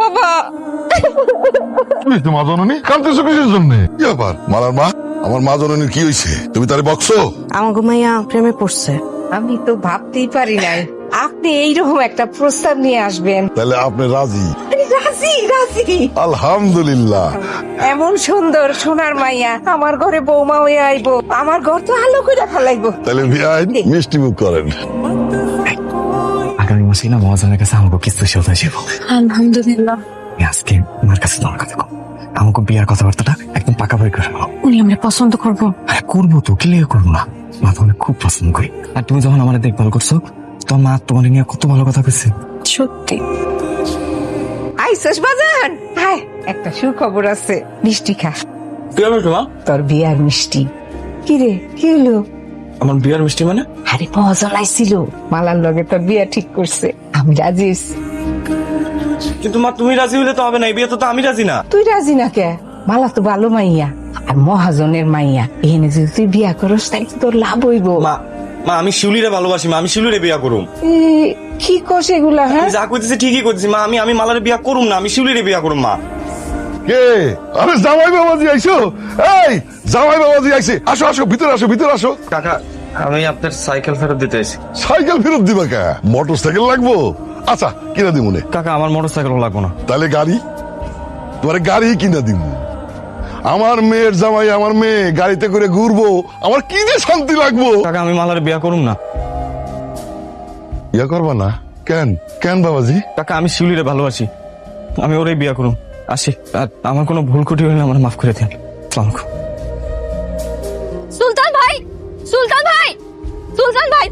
বাবা। তুমি তো মা জননী কাঁদতেছো কিসের জন্য? কি ব্যাপার? মালার মা আমার মা জননীর কি হয়েছে তুমি তারে বকছো? আমার ঘুমাইয়া প্রেমে পড়ছে। আমি তো ভাবতেই পারি নাই। আপনি এইরকম একটা প্রস্তাব নিয়ে আসবেন। তাহলে আপনি রাজি? রাজি রাজি। আলহামদুলিল্লাহ। এমন সুন্দর সোনার মাইয়া আমার ঘরে বৌমা হয়ে আইবো। আমার ঘর তো আলো করে ফেলাইবো। তাহলে মিষ্টি মুখ করেন। আগামী মাসে না মহাজনের কাছে আমাকে কিছু শোধ হয়ে যাব আলহামদুলিল্লাহ আজকে মার কাছে তোমার কথা কম আমাকে বিয়ার কথাবার্তাটা একদম পাকা বই করে নাও উনি আমরা পছন্দ করব আরে করব তো কি লেগে করব না মা তোমাকে খুব পছন্দ করি আর তুমি যখন আমার দেখভাল করছ তোমার মা তোমার নিয়ে কত ভালো কথা কইছে সত্যি আইসস বাজান হায় একটা সুখবর আছে মিষ্টি খা কি হবে তোর বিয়ার মিষ্টি কি রে কি হলো আমার বিয়ার মিষ্টি মানে? আরে মজা লাইছিল মালার লগে তোর বিয়া ঠিক করছে। আমি রাজি কিন্তু মা তুমি রাজি হইলে তো হবে না এই বিয়ে তো আমি রাজি না। তুই রাজি না কে? মালা তো ভালো মাইয়া আর মহাজনের মাইয়া। এখানে যদি তুই বিয়া করস তাই তোর লাভ হইব। মা মা আমি শিউলিরে ভালোবাসি মা আমি শিউলিরে বিয়া করুম। কি কস এগুলা হ্যাঁ? যা কইতেছি ঠিকই কইতেছি মা আমি আমি মালারে বিয়া করুম না আমি শিউলিরে বিয়া করুম মা। কে? আরে জামাই বাবাজি আইছো এই জামাই বাবাজি আইছে আসো আসো ভিতরে আসো ভিতরে আসো। কাকা আমি আপনার সাইকেল ফেরত দিতে আইছি। সাইকেল ফেরত দিবা কে? মোটর সাইকেল লাগবো? আচ্ছা কিনা দিব কাকা আমার মোটর সাইকেল লাগবো না। তাহলে গাড়ি? তোমার গাড়ি কিনা দিব আমার মেয়ের জামাই আমার মেয়ে গাড়িতে করে ঘুরবো। আমার কি যে শান্তি লাগবো? কাকা আমি মালারে বিয়া করুম না। ইয়া করবা না? কেন? কেন বাবাজি? কাকা আমি শিউলিরে ভালোবাসি। আমি ওরে বিয়া করুম। আসি আর আমার কোনো ভুল কুটি হলে আমার মাফ করে দেন। আলাইকুম। সুলতান ভাই! সুলতান ভাই! সুলতান ভাই!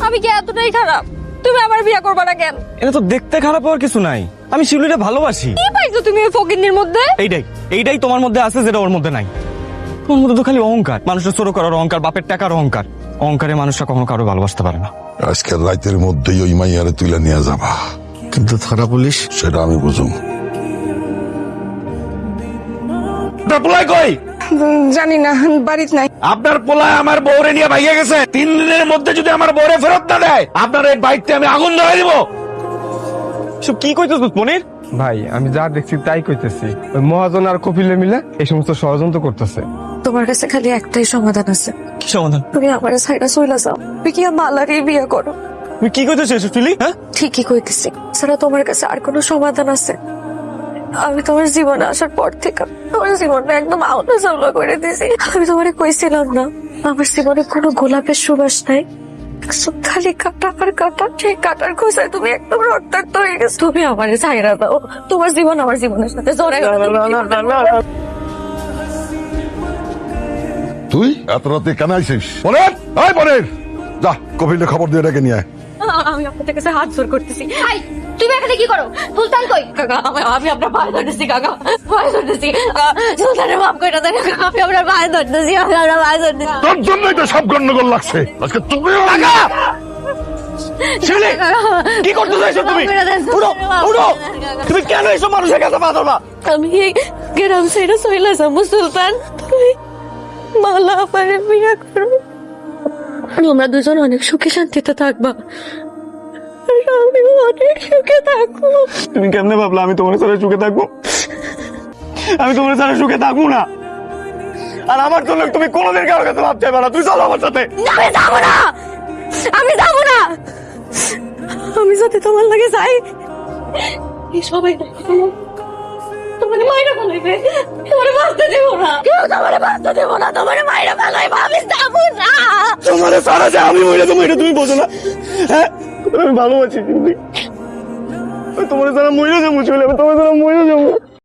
আমি কি এতটাই খারাপ? তুমি আমার বিয়ে করবা না কেন? এটা তো দেখতে খারাপ হওয়ার কিছু নাই। আমি শিউলিরে ভালোবাসি। কি পাইছো তুমি ওই ফকিন্নির মধ্যে? এইটাই এইটাই তোমার মধ্যে আছে যেটা ওর মধ্যে নাই। তোমার মধ্যে তো খালি অহংকার। মানুষের ছোট করার অহংকার বাপের টাকার অহংকার। অহংকারে মানুষরা কখনো কারও ভালোবাসতে পারে না। আজকের রাতের মধ্যেই ওই মাইয়ারে তুলে নিয়ে যাবা। কিন্তু থানা পুলিশ? সেটা আমি বুঝুম। আপনার পোলায় কই? জানি না বাড়িতে নাই। আপনার পোলায় আমার বউরে নিয়ে ভাইয়া গেছে। তিন দিনের মধ্যে যদি আমার বউরে ফেরত না দেয় আপনার এই বাইকতে আমি আগুন ধরে দিব। সব কি কইতেছ মনির? ভাই আমি যা দেখছি তাই কইতেছি। ওই মহাজন আর কপিলে মিলে এই সমস্ত ষড়যন্ত্র করতেছে। তোমার কাছে খালি একটাই সমাধান আছে। কি সমাধান? তুমি আমার সাইডা চলে যাও। তুমি কি মালারে বিয়ে করো? তুমি কি কইতেছ ফিলি হ্যাঁ? ঠিকই কইতেছি। ছাড়া তোমার কাছে আর কোনো সমাধান আছে? আমি তোমার জীবনে আসার পর থেকে তোমার জীবনটা একদম আউনা চাউলা করে দিয়েছি। আমি তোমারে কইছিলাম না আমার জীবনে কোনো গোলাপের সুবাস নাই। সব খালি কাটা আর কাটা সেই কাটার খোঁজায় তুমি একদম রক্তাক্ত হয়ে গেছো। তুমি আমার ছাইরা দাও। তোমার জীবন আমার জীবনের সাথে তুই এত রাতে কেন আইসিস পরের আয় পরের যা কপিলে খবর দিয়ে ডেকে নিয়ে আয়। আমি আপনাদের কাছে হাত জোর করতেছি। তুমি এখানে কি করো? সুলতান কই? কাকা আমি আপনার পায়ে ধরতেছি কাকা। পায়ে ধরতেছি। সুলতানের দেন। কাকা আমি আপনার পায়ে ধরতেছি আপনার পায়ে ধরতেছি। তোর জন্যই তো সব গন্ডগোল লাগছে। আজকে তুমি শিউলি কি করতে চাইছো তুমি? উড়ো উড়ো তুমি কেন এইসব মানুষের কাছে বাঁধো না আমি গ্রাম সাইডে সুলতান। তুমি মালা পারে বিয়ে করো। তোমরা দুজন অনেক সুখে শান্তিতে থাকবা। আমিও অনেক সুখে থাকব। তুমি কেমনে ভাবলা আমি তোমার সাথে সুখে থাকব? আমি তোমার সাথে সুখে থাকব না। আর আমার জন্য তুমি কোনোদিন কারোর কাছে ভাবতে পারো তুই চলো আমার সাথে। আমি যাব না। আমি যাব না। আমি যদি তোমার লাগে যাই এই সবাই তোমার মায়েরা ফেলাইবে। তোমার বাঁচতে দেবো না। কেউ তোমার বাঁচতে দেবো না। তোমার মায়েরা ফেলাইবে। আমি যাব না। তোমার সারা যে আমি মরে তুমি এটা তুমি বোঝো না। হ্যাঁ? আমি ভালোবাসি কিন্তু। তোমার যারা মরে যাব চলে আমি তোমার যারা মরে যাব।